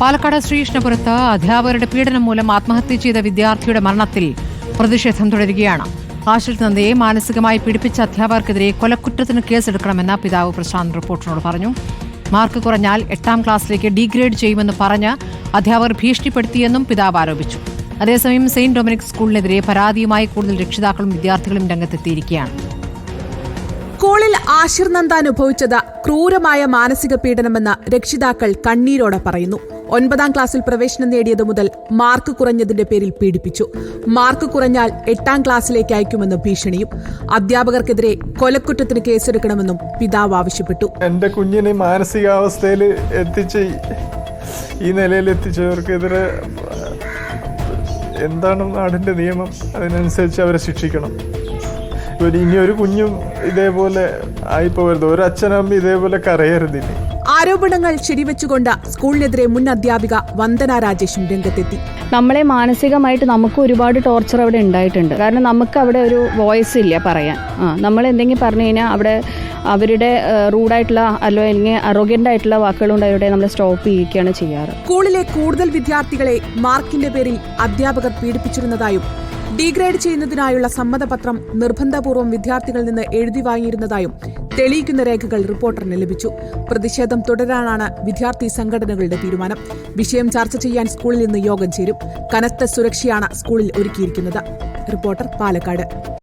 പാലക്കാട് ശ്രീകൃഷ്ണപുരത്ത് അധ്യാപകരുടെ പീഡനം മൂലം ആത്മഹത്യ ചെയ്ത വിദ്യാർത്ഥിയുടെ മരണത്തിൽ പ്രതിഷേധം തുടരുകയാണ്. ആശിഷ് നന്ദയെ മാനസികമായി പീഡിപ്പിച്ച അധ്യാപകർക്കെതിരെ കൊലക്കുറ്റത്തിന് കേസെടുക്കണമെന്ന് പിതാവ് പ്രശാന്ത് റിപ്പോർട്ടിനോട് പറഞ്ഞു. മാർക്ക് കുറഞ്ഞാൽ എട്ടാം ക്ലാസ്സിലേക്ക് ഡീഗ്രേഡ് ചെയ്യുമെന്ന് പറഞ്ഞ് അധ്യാപകർ ഭീഷണിപ്പെടുത്തിയെന്നും പിതാവ് ആരോപിച്ചു. അതേസമയം സെയിന്റ് ഡൊമിനിക് സ്കൂളിനെതിരെ പരാതിയുമായി കൂടുതൽ രക്ഷിതാക്കളും വിദ്യാർത്ഥികളും രംഗത്തെത്തിയിരിക്കുകയാണ്. സ്കൂളിൽ ആശിർ നന്ദ അനുഭവിച്ചത് ക്രൂരമായ മാനസിക പീഡനമെന്ന് രക്ഷിതാക്കൾ കണ്ണീരോടെ പറയുന്നു. ഒൻപതാം ക്ലാസ്സിൽ പ്രവേശനം നേടിയതു മുതൽ മാർക്ക് കുറഞ്ഞതിന്റെ പേരിൽ പീഡിപ്പിച്ചു. മാർക്ക് കുറഞ്ഞാൽ എട്ടാം ക്ലാസ്സിലേക്ക് അയക്കുമെന്ന് ഭീഷണിയും. അധ്യാപകർക്കെതിരെ കൊലക്കുറ്റത്തിന് കേസെടുക്കണമെന്നും പിതാവ് ആവശ്യപ്പെട്ടു. എന്റെ കുഞ്ഞിനെ മാനസികാവസ്ഥയിൽ എത്തിച്ച് ഈ നിലയിൽ എത്തിച്ചവർക്കെതിരെ എന്താണ് നാടിന്റെ നിയമം? അതിനനുസരിച്ച് അവരെ ശിക്ഷിക്കണം. ഒരു ഇനി ഒരു കുഞ്ഞും ഇതേപോലെ ആയിപ്പോകരുത് ഒരു അച്ഛനമ്മ ഇതേപോലെ കരയരുത് ഇനി. ആരോപണങ്ങൾ ശരിവെച്ചുകൊണ്ട് സ്കൂളിനെതിരെ മുൻ അധ്യാപിക വന്ദന രാജേഷും രംഗത്തെത്തി. നമ്മളെ മാനസികമായിട്ട് നമുക്ക് ഒരുപാട് ടോർച്ചർ അവിടെ ഉണ്ടായിട്ടുണ്ട്. കാരണം നമുക്ക് അവിടെ ഒരു വോയിസ് ഇല്ല പറയാൻ. ആ നമ്മൾ എന്തെങ്കിലും പറഞ്ഞു കഴിഞ്ഞാൽ അവിടെ അവരുടെ റൂഡായിട്ടുള്ള അല്ലോ അല്ലെങ്കിൽ അറോഗ്യന്റ് ആയിട്ടുള്ള വാക്കുകളുണ്ട് അവരുടെ നമ്മൾ സ്റ്റോപ്പ് ചെയ്യുകയാണ് ചെയ്യാറ്. സ്കൂളിലെ കൂടുതൽ വിദ്യാർത്ഥികളെ മാർക്കിന്റെ പേരിൽ അധ്യാപകർ പീഡിപ്പിച്ചിരുന്നതായും ഡീഗ്രേഡ് ചെയ്യുന്നതിനായുള്ള സമ്മതപത്രം നിർബന്ധപൂർവം വിദ്യാർത്ഥികളിൽ നിന്ന് എഴുതി വാങ്ങിയിരുന്നതായും തെളിയിക്കുന്ന രേഖകൾ റിപ്പോർട്ടറിന് ലഭിച്ചു. പ്രതിഷേധം തുടരാനാണ് വിദ്യാർത്ഥി സംഘടനകളുടെ തീരുമാനം. വിഷയം ചർച്ച ചെയ്യാൻ സ്കൂളിൽ നിന്ന് യോഗം ചേരും. കനത്ത സുരക്ഷയാണ് സ്കൂളിൽ ഒരുക്കിയിരിക്കുന്നത്. റിപ്പോർട്ടർ പാലക്കാട്.